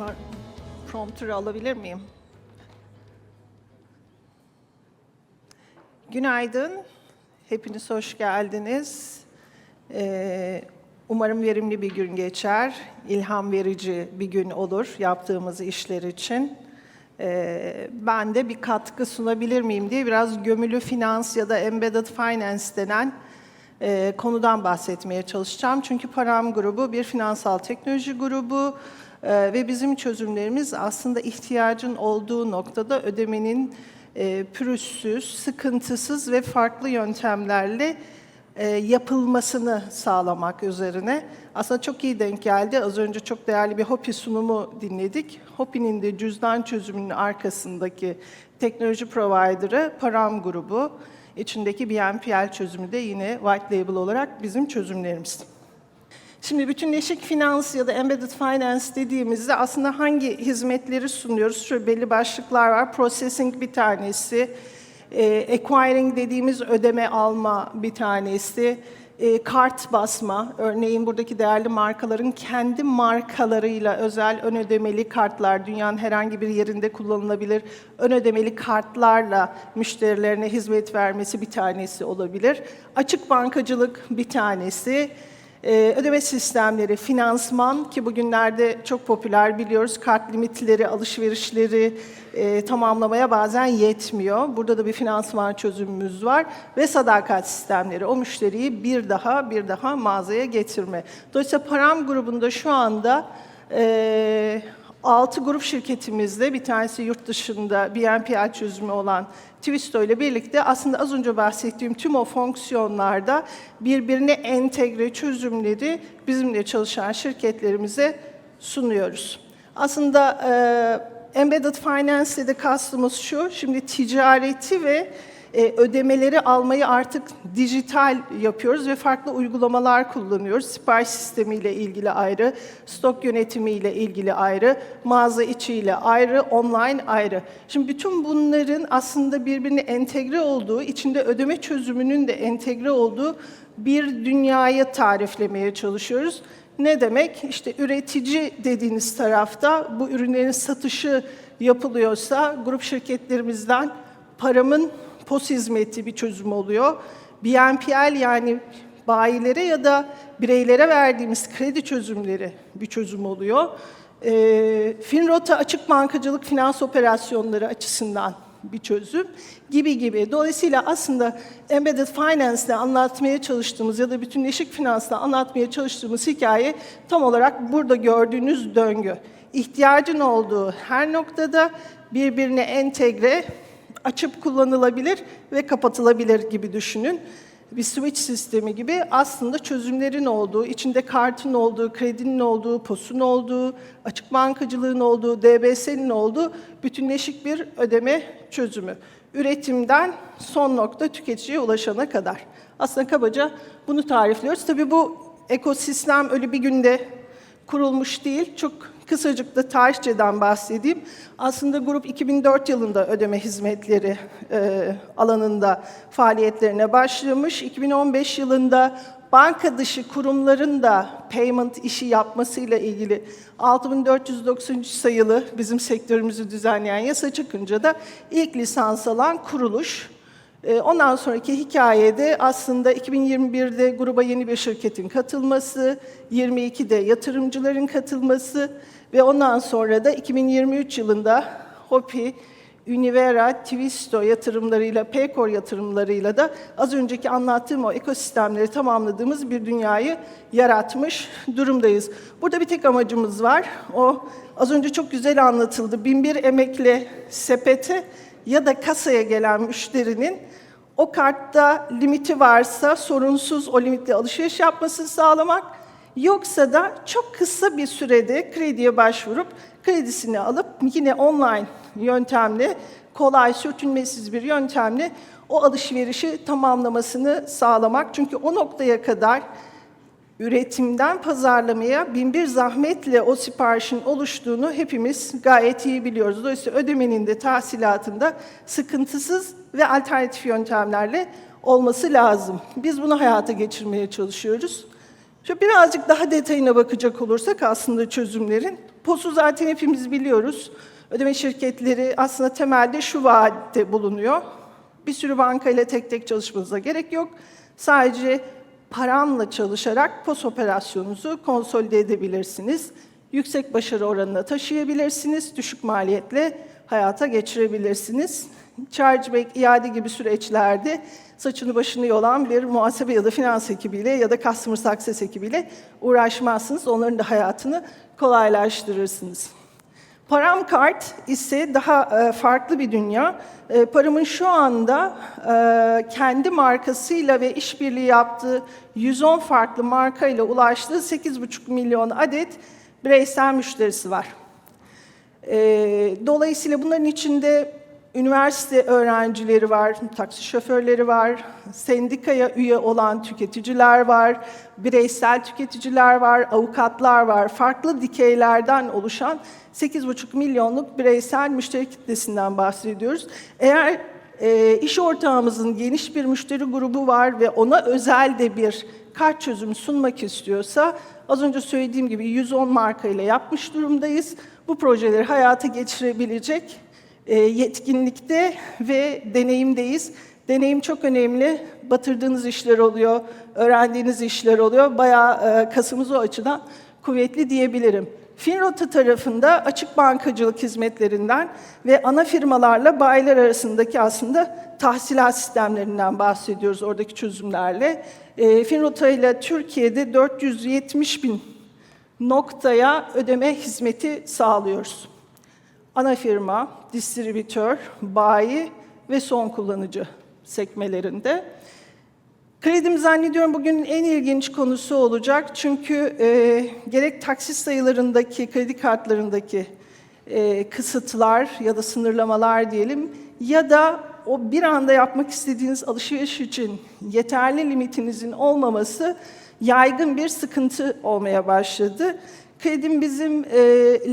Var. Prompter'ı alabilir miyim? Günaydın. Hepiniz hoş geldiniz. Ee, umarım verimli bir gün geçer. ilham verici bir gün olur yaptığımız işler için. Ee, ben de bir katkı sunabilir miyim diye biraz gömülü finans ya da embedded finance denen e, konudan bahsetmeye çalışacağım. Çünkü Param grubu bir finansal teknoloji grubu e, ve bizim çözümlerimiz aslında ihtiyacın olduğu noktada ödemenin e, pürüzsüz, sıkıntısız ve farklı yöntemlerle e, yapılmasını sağlamak üzerine. Aslında çok iyi denk geldi. Az önce çok değerli bir Hopi sunumu dinledik. Hopi'nin de cüzdan çözümünün arkasındaki teknoloji provider'ı Param grubu. İçindeki BNPL çözümü de yine white label olarak bizim çözümlerimiz. Şimdi bütünleşik finans ya da embedded finance dediğimizde aslında hangi hizmetleri sunuyoruz? Şöyle belli başlıklar var. Processing bir tanesi, e, acquiring dediğimiz ödeme alma bir tanesi, e, kart basma, örneğin buradaki değerli markaların kendi markalarıyla özel ön ödemeli kartlar, dünyanın herhangi bir yerinde kullanılabilir ön ödemeli kartlarla müşterilerine hizmet vermesi bir tanesi olabilir. Açık bankacılık bir tanesi. Ee, ödeme sistemleri, finansman ki bugünlerde çok popüler biliyoruz. Kart limitleri, alışverişleri e, tamamlamaya bazen yetmiyor. Burada da bir finansman çözümümüz var. Ve sadakat sistemleri, o müşteriyi bir daha bir daha mağazaya getirme. Dolayısıyla Param grubunda şu anda... E, 6 grup şirketimizde bir tanesi yurt dışında BNPL çözümü olan Twisto ile birlikte aslında az önce bahsettiğim tüm o fonksiyonlarda birbirine entegre çözümleri bizimle çalışan şirketlerimize sunuyoruz. Aslında e, Embedded Finance'de de kastımız şu, şimdi ticareti ve e, ödemeleri almayı artık dijital yapıyoruz ve farklı uygulamalar kullanıyoruz. Sipariş sistemiyle ilgili ayrı, stok yönetimiyle ilgili ayrı, mağaza içiyle ayrı, online ayrı. Şimdi bütün bunların aslında birbirine entegre olduğu, içinde ödeme çözümünün de entegre olduğu bir dünyayı tariflemeye çalışıyoruz. Ne demek? İşte üretici dediğiniz tarafta bu ürünlerin satışı yapılıyorsa grup şirketlerimizden paramın POS hizmeti bir çözüm oluyor. BNPL yani bayilere ya da bireylere verdiğimiz kredi çözümleri bir çözüm oluyor. E, Finrota açık bankacılık finans operasyonları açısından bir çözüm gibi gibi. Dolayısıyla aslında embedded finance'de anlatmaya çalıştığımız ya da bütünleşik finansla anlatmaya çalıştığımız hikaye tam olarak burada gördüğünüz döngü. İhtiyacın olduğu her noktada birbirine entegre açıp kullanılabilir ve kapatılabilir gibi düşünün. Bir switch sistemi gibi aslında çözümlerin olduğu, içinde kartın olduğu, kredinin olduğu, POS'un olduğu, açık bankacılığın olduğu, DBS'nin olduğu bütünleşik bir ödeme çözümü. Üretimden son nokta tüketiciye ulaşana kadar. Aslında kabaca bunu tarifliyoruz. Tabii bu ekosistem öyle bir günde kurulmuş değil. Çok kısacık da tarihçeden bahsedeyim. Aslında grup 2004 yılında ödeme hizmetleri e, alanında faaliyetlerine başlamış. 2015 yılında banka dışı kurumların da payment işi yapmasıyla ilgili 6493 sayılı bizim sektörümüzü düzenleyen yasa çıkınca da ilk lisans alan kuruluş. Ee, ondan sonraki hikayede aslında 2021'de gruba yeni bir şirketin katılması, 22'de yatırımcıların katılması ve ondan sonra da 2023 yılında Hopi, Univera, Twisto yatırımlarıyla, Paycor yatırımlarıyla da az önceki anlattığım o ekosistemleri tamamladığımız bir dünyayı yaratmış durumdayız. Burada bir tek amacımız var. O az önce çok güzel anlatıldı. Binbir emekle sepete ya da kasaya gelen müşterinin o kartta limiti varsa sorunsuz o limitle alışveriş yapmasını sağlamak, yoksa da çok kısa bir sürede krediye başvurup kredisini alıp yine online yöntemle, kolay, sürtünmesiz bir yöntemle o alışverişi tamamlamasını sağlamak. Çünkü o noktaya kadar üretimden pazarlamaya binbir zahmetle o siparişin oluştuğunu hepimiz gayet iyi biliyoruz. Dolayısıyla ödemenin de tahsilatında sıkıntısız ve alternatif yöntemlerle olması lazım. Biz bunu hayata geçirmeye çalışıyoruz. Şöyle birazcık daha detayına bakacak olursak aslında çözümlerin POS'u zaten hepimiz biliyoruz. Ödeme şirketleri aslında temelde şu vaatte bulunuyor. Bir sürü bankayla tek tek çalışmanıza gerek yok. Sadece paramla çalışarak POS operasyonunuzu konsolide edebilirsiniz. Yüksek başarı oranına taşıyabilirsiniz. Düşük maliyetle hayata geçirebilirsiniz. Chargeback, iade gibi süreçlerde saçını başını yolan bir muhasebe ya da finans ekibiyle ya da customer success ekibiyle uğraşmazsınız. Onların da hayatını kolaylaştırırsınız. Param kart ise daha e, farklı bir dünya. E, paramın şu anda e, kendi markasıyla ve işbirliği yaptığı 110 farklı markayla ulaştığı 8,5 milyon adet bireysel müşterisi var. Dolayısıyla bunların içinde üniversite öğrencileri var, taksi şoförleri var, sendikaya üye olan tüketiciler var, bireysel tüketiciler var, avukatlar var. Farklı dikeylerden oluşan 8,5 milyonluk bireysel müşteri kitlesinden bahsediyoruz. Eğer e, iş ortağımızın geniş bir müşteri grubu var ve ona özel de bir kart çözümü sunmak istiyorsa, az önce söylediğim gibi 110 markayla yapmış durumdayız. Bu projeleri hayata geçirebilecek yetkinlikte ve deneyimdeyiz. Deneyim çok önemli. Batırdığınız işler oluyor, öğrendiğiniz işler oluyor. Bayağı e, kasımız o açıdan kuvvetli diyebilirim. Finrota tarafında açık bankacılık hizmetlerinden ve ana firmalarla bayiler arasındaki aslında tahsilat sistemlerinden bahsediyoruz oradaki çözümlerle. E, Finrota ile Türkiye'de 470 bin noktaya ödeme hizmeti sağlıyoruz. Ana firma, distribütör, bayi ve son kullanıcı sekmelerinde. Kredim zannediyorum bugün en ilginç konusu olacak. Çünkü e, gerek taksit sayılarındaki, kredi kartlarındaki e, kısıtlar ya da sınırlamalar diyelim ya da o bir anda yapmak istediğiniz alışveriş için yeterli limitinizin olmaması yaygın bir sıkıntı olmaya başladı. Kredim bizim e,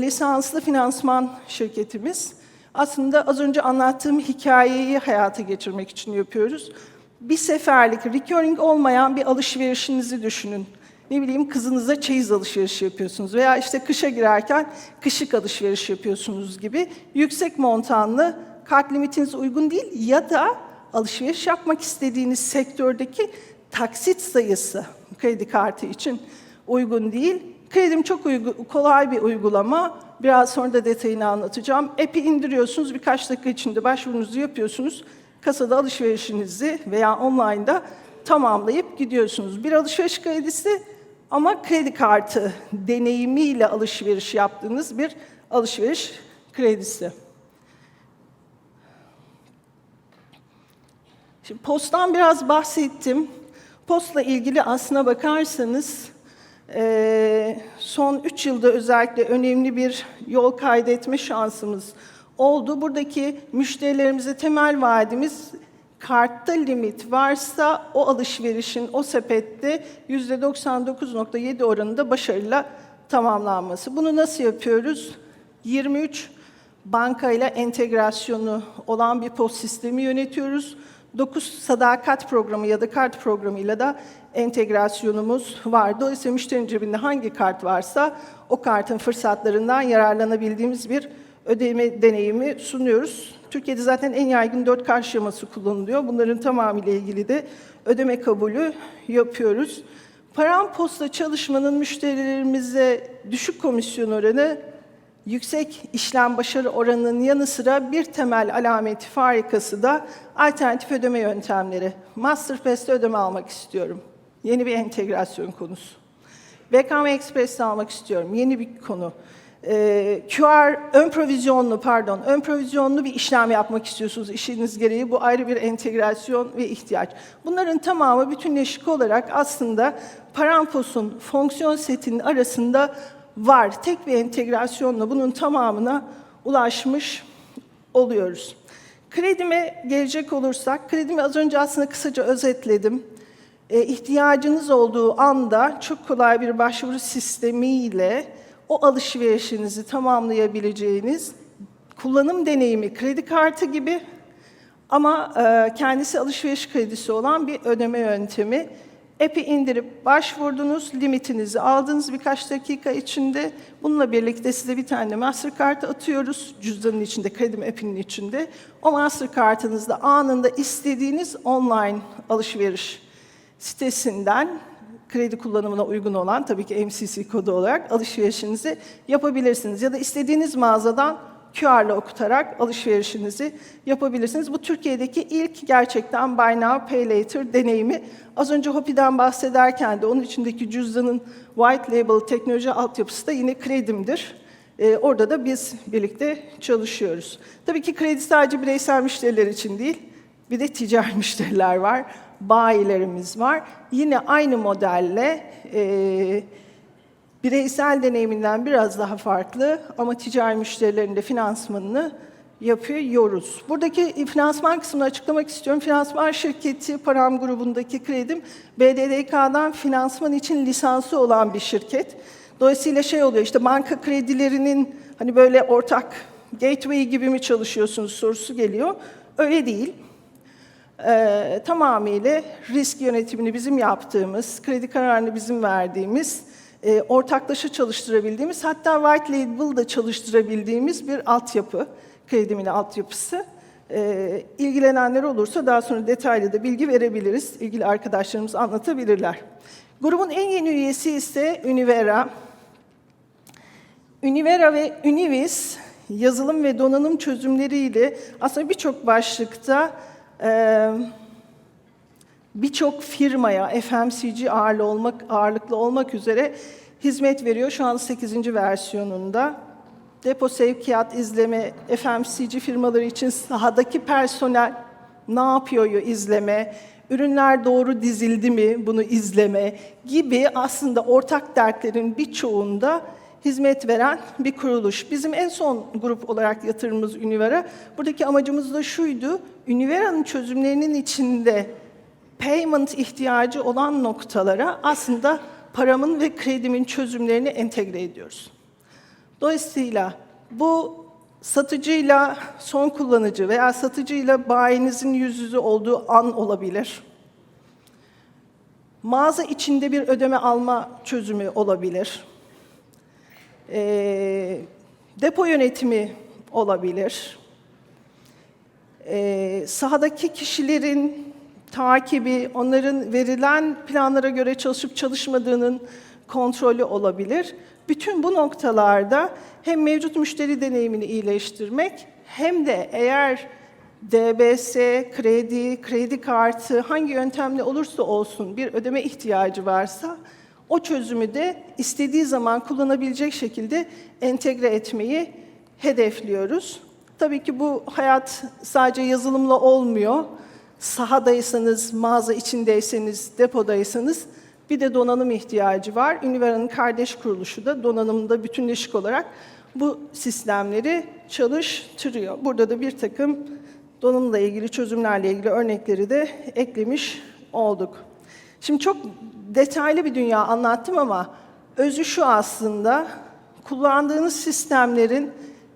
lisanslı finansman şirketimiz. Aslında az önce anlattığım hikayeyi hayata geçirmek için yapıyoruz. Bir seferlik, recurring olmayan bir alışverişinizi düşünün. Ne bileyim kızınıza çeyiz alışverişi yapıyorsunuz veya işte kışa girerken kışık alışveriş yapıyorsunuz gibi yüksek montanlı kart limitiniz uygun değil ya da alışveriş yapmak istediğiniz sektördeki taksit sayısı kredi kartı için uygun değil. Kredim çok kolay bir uygulama. Biraz sonra da detayını anlatacağım. App'i indiriyorsunuz, birkaç dakika içinde başvurunuzu yapıyorsunuz. Kasada alışverişinizi veya online'da tamamlayıp gidiyorsunuz. Bir alışveriş kredisi ama kredi kartı deneyimiyle alışveriş yaptığınız bir alışveriş kredisi. Şimdi posttan biraz bahsettim. Postla ilgili aslına bakarsanız son 3 yılda özellikle önemli bir yol kaydetme şansımız oldu. Buradaki müşterilerimize temel vaadimiz kartta limit varsa o alışverişin o sepette %99.7 oranında başarıyla tamamlanması. Bunu nasıl yapıyoruz? 23 bankayla entegrasyonu olan bir post sistemi yönetiyoruz. 9 sadakat programı ya da kart programıyla da entegrasyonumuz var. Dolayısıyla müşterinin cebinde hangi kart varsa o kartın fırsatlarından yararlanabildiğimiz bir ödeme deneyimi sunuyoruz. Türkiye'de zaten en yaygın dört kart şeması kullanılıyor. Bunların tamamıyla ilgili de ödeme kabulü yapıyoruz. Paramposta çalışmanın müşterilerimize düşük komisyon oranı yüksek işlem başarı oranının yanı sıra bir temel alameti farikası da alternatif ödeme yöntemleri. Masterpass'te ödeme almak istiyorum. Yeni bir entegrasyon konusu. BKM Express'te almak istiyorum. Yeni bir konu. Ee, QR ön provizyonlu pardon ön provizyonlu bir işlem yapmak istiyorsunuz işiniz gereği bu ayrı bir entegrasyon ve ihtiyaç. Bunların tamamı bütünleşik olarak aslında Parampos'un fonksiyon setinin arasında var. Tek bir entegrasyonla bunun tamamına ulaşmış oluyoruz. Kredime gelecek olursak, kredimi az önce aslında kısaca özetledim. E, ihtiyacınız olduğu anda çok kolay bir başvuru sistemiyle o alışverişinizi tamamlayabileceğiniz kullanım deneyimi kredi kartı gibi ama e, kendisi alışveriş kredisi olan bir ödeme yöntemi. App'i indirip başvurdunuz, limitinizi aldınız birkaç dakika içinde. Bununla birlikte size bir tane Mastercard atıyoruz. Cüzdanın içinde, kredi app'inin içinde. O Mastercard'ınızda anında istediğiniz online alışveriş sitesinden kredi kullanımına uygun olan tabii ki MCC kodu olarak alışverişinizi yapabilirsiniz. Ya da istediğiniz mağazadan QR'la okutarak alışverişinizi yapabilirsiniz. Bu Türkiye'deki ilk gerçekten Buy Now Pay Later deneyimi. Az önce Hopi'den bahsederken de onun içindeki cüzdanın white label teknoloji altyapısı da yine kredimdir. Ee, orada da biz birlikte çalışıyoruz. Tabii ki kredi sadece bireysel müşteriler için değil, bir de ticari müşteriler var, bayilerimiz var. Yine aynı modelle e, bireysel deneyiminden biraz daha farklı ama ticari müşterilerin de finansmanını yapıyoruz. Buradaki finansman kısmını açıklamak istiyorum. Finansman şirketi Param grubundaki kredim BDDK'dan finansman için lisansı olan bir şirket. Dolayısıyla şey oluyor işte banka kredilerinin hani böyle ortak gateway gibi mi çalışıyorsunuz sorusu geliyor. Öyle değil. Ee, tamamıyla risk yönetimini bizim yaptığımız, kredi kararını bizim verdiğimiz, e, ortaklaşa çalıştırabildiğimiz, hatta white label da çalıştırabildiğimiz bir altyapı, kredimin altyapısı. Ee, ilgilenenler olursa daha sonra detaylı da bilgi verebiliriz. İlgili arkadaşlarımız anlatabilirler. Grubun en yeni üyesi ise Univera. Univera ve Univis yazılım ve donanım çözümleriyle aslında birçok başlıkta e, birçok firmaya FMCG ağırlı olmak, ağırlıklı olmak üzere hizmet veriyor. Şu an 8. versiyonunda. Depo sevkiyat izleme, FMCG firmaları için sahadaki personel ne yapıyor izleme, ürünler doğru dizildi mi bunu izleme gibi aslında ortak dertlerin birçoğunda hizmet veren bir kuruluş. Bizim en son grup olarak yatırımımız Univera. Buradaki amacımız da şuydu, Univera'nın çözümlerinin içinde payment ihtiyacı olan noktalara aslında paramın ve kredimin çözümlerini entegre ediyoruz. Dolayısıyla bu satıcıyla son kullanıcı veya satıcıyla bayinizin yüz yüze olduğu an olabilir. Mağaza içinde bir ödeme alma çözümü olabilir. E, depo yönetimi olabilir. E, sahadaki kişilerin takibi, onların verilen planlara göre çalışıp çalışmadığının kontrolü olabilir. Bütün bu noktalarda hem mevcut müşteri deneyimini iyileştirmek hem de eğer DBS, kredi, kredi kartı hangi yöntemle olursa olsun bir ödeme ihtiyacı varsa o çözümü de istediği zaman kullanabilecek şekilde entegre etmeyi hedefliyoruz. Tabii ki bu hayat sadece yazılımla olmuyor. Sahadaysanız, mağaza içindeyseniz, depodaysanız bir de donanım ihtiyacı var. Univera'nın kardeş kuruluşu da donanımda bütünleşik olarak bu sistemleri çalıştırıyor. Burada da bir takım donanımla ilgili çözümlerle ilgili örnekleri de eklemiş olduk. Şimdi çok detaylı bir dünya anlattım ama özü şu aslında, kullandığınız sistemlerin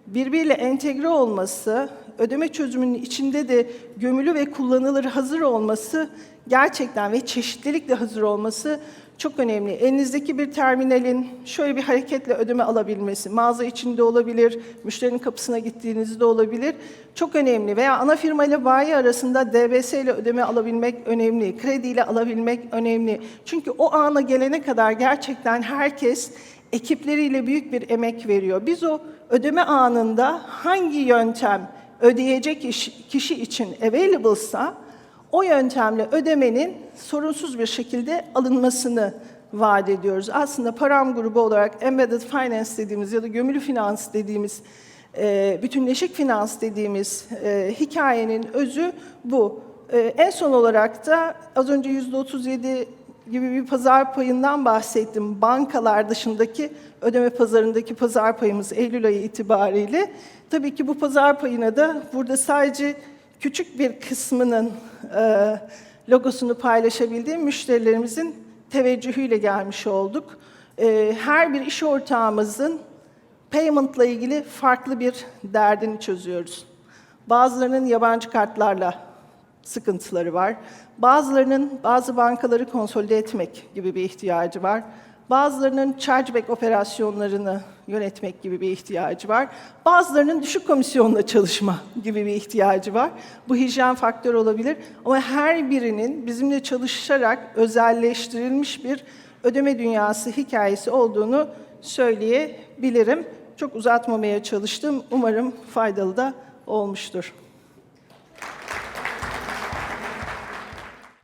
birbiriyle entegre olması, ödeme çözümünün içinde de gömülü ve kullanılır hazır olması gerçekten ve çeşitlilikle hazır olması çok önemli. Elinizdeki bir terminalin şöyle bir hareketle ödeme alabilmesi, mağaza içinde olabilir, müşterinin kapısına gittiğinizde olabilir. Çok önemli. Veya ana firma ile bayi arasında DBS ile ödeme alabilmek önemli, krediyle alabilmek önemli. Çünkü o ana gelene kadar gerçekten herkes ekipleriyle büyük bir emek veriyor. Biz o ödeme anında hangi yöntem ödeyecek kişi için available'sa o yöntemle ödemenin sorunsuz bir şekilde alınmasını vaat ediyoruz. Aslında param grubu olarak embedded finance dediğimiz ya da gömülü finans dediğimiz, e, bütünleşik finans dediğimiz e, hikayenin özü bu. E, en son olarak da az önce yüzde 37 gibi bir pazar payından bahsettim. Bankalar dışındaki ödeme pazarındaki pazar payımız Eylül ayı itibariyle. Tabii ki bu pazar payına da burada sadece küçük bir kısmının e, logosunu paylaşabildiğim müşterilerimizin teveccühüyle gelmiş olduk. E, her bir iş ortağımızın payment'la ilgili farklı bir derdini çözüyoruz. Bazılarının yabancı kartlarla sıkıntıları var. Bazılarının bazı bankaları konsolide etmek gibi bir ihtiyacı var. Bazılarının chargeback operasyonlarını yönetmek gibi bir ihtiyacı var. Bazılarının düşük komisyonla çalışma gibi bir ihtiyacı var. Bu hijyen faktör olabilir ama her birinin bizimle çalışarak özelleştirilmiş bir ödeme dünyası hikayesi olduğunu söyleyebilirim. Çok uzatmamaya çalıştım. Umarım faydalı da olmuştur.